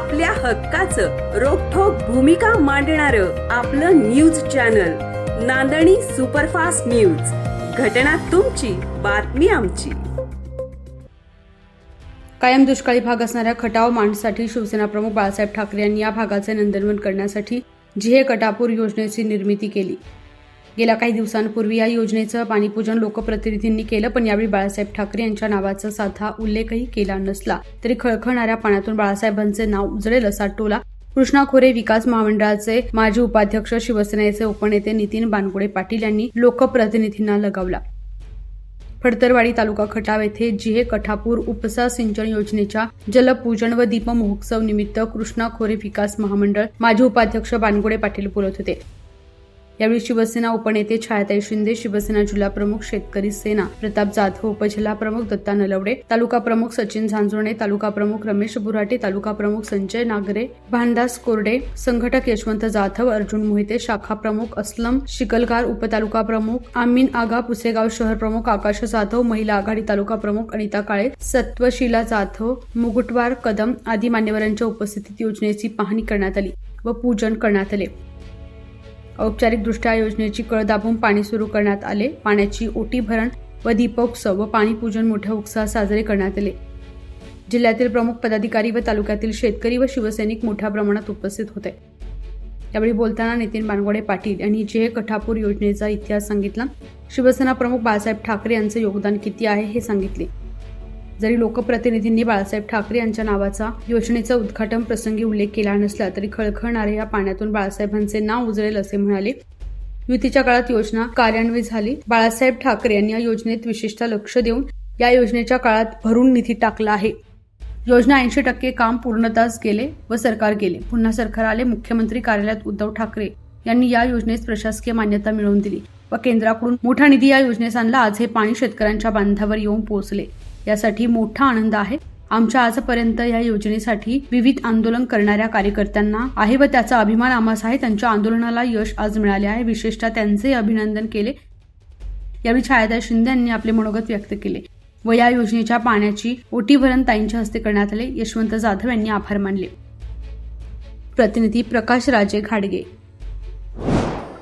आपल्या हक्काचं रोखोक भूमिका मांडणार आपलं news channel Nandani superfast news. घटना तुमची बातमी आमची. कायम दुष्काळी भाग असणाऱ्या खटाव मांडसाठी शिवसेना प्रमुख बाळासाहेब ठाकरे यांनी या भागाचे नंदनवन करण्यासाठी जिहे कटापूर योजनेची निर्मिती केली. गेल्या काही दिवसांपूर्वी या योजनेचं पाणीपूजन लोकप्रतिनिधींनी केलं पण यावेळी बाळासाहेब ठाकरे यांच्या नावाचा साधा उल्लेखही केला नसला. तरी खळखळणाऱ्या पाण्यातून बाळासाहेबांचे नाव उजळेल असा टोला कृष्णा खोरे विकास महामंडळाचे माजी उपाध्यक्ष शिवसेनेचे उपनेते नितीन बानगुडे पाटील यांनी लोकप्रतिनिधींना लगावला. फडतरवाडी तालुका खटाव येथे जिहे कठापूर उपसा सिंचन योजनेच्या जलपूजन व दीप महोत्सव निमित्त कृष्णा खोरे विकास महामंडळ माजी उपाध्यक्ष बानगुडे पाटील बोलत होते. यावेळी शिवसेना उपनेते छायाताई शिंदे शिवसेना जिल्हा प्रमुख शेतकरी सेना प्रताप जाधव उपजिल्हा प्रमुख दत्ता नलवडे तालुका प्रमुख सचिन झांजुर्णे तालुका प्रमुख रमेश बुराटे तालुका प्रमुख संजय नागरे भानदास कोरडे संघटक यशवंत जाधव अर्जुन मोहिते शाखा प्रमुख असलम शिकलकार उपतालुका प्रमुख आमीन आगा पुसेगाव शहर प्रमुख आकाश जाधव महिला आघाडी तालुका प्रमुख अनिता काळे सत्वशीला जाधव मुकुटवार कदम आदी मान्यवरांच्या उपस्थितीत योजनेची पाहणी करण्यात आली व पूजन करण्यात आले. औपचारिकदृष्ट्या योजनेची कळ दाबून पाणी सुरू करण्यात आले. पाण्याची ओटी भरण व दीपोत्सव व पाणी पूजन मोठ्या उत्साहात साजरे करण्यात आले. जिल्ह्यातील प्रमुख पदाधिकारी व तालुक्यातील शेतकरी व शिवसैनिक मोठ्या प्रमाणात उपस्थित होते. यावेळी बोलताना नितीन बानगोडे पाटील यांनी जे कठापूर योजनेचा इतिहास सांगितला शिवसेना प्रमुख बाळासाहेब ठाकरे यांचे योगदान किती आहे हे सांगितले. जरी लोकप्रतिनिधींनी बाळासाहेब ठाकरे यांच्या नावाचा योजनेचा उद्घाटन प्रसंगी उल्लेख केला नसला तरी खळखळणाऱ्या या पाण्यातून बाळासाहेबांचे नाव उजळेल असे म्हणाले. युतीच्या काळात योजना कार्यान्वित झाली. बाळासाहेब ठाकरे यांनी या योजनेत विशेषतः लक्ष देऊन या योजनेच्या काळात भरून निधी टाकला आहे. योजना ऐंशी टक्के काम पूर्णतास गेले व सरकार गेले. पुन्हा सरकार आले मुख्यमंत्री कार्यालयात उद्धव ठाकरे यांनी या योजनेस प्रशासकीय मान्यता मिळवून दिली व केंद्राकडून मोठा निधी या योजनेस आणला. आज हे पाणी शेतकऱ्यांच्या बांधावर येऊन पोहोचले. यासाठी मोठा आनंद आहे. आमच्या आजपर्यंत या योजनेसाठी विविध आंदोलन करणाऱ्या कार्यकर्त्यांना आहे व त्याचा अभिमान आम्हास आहे. त्यांच्या आंदोलनाला यश आज मिळाले आहे. विशेषतः त्यांचे अभिनंदन केले. यावेळी छायादार शिंदे यांनी आपले मनोगत व्यक्त केले व या योजनेच्या पाण्याची ओटी भरण ताईंच्या हस्ते करण्यात आले. यशवंत जाधव यांनी आभार मानले. प्रतिनिधी प्रकाश राजे घाडगे.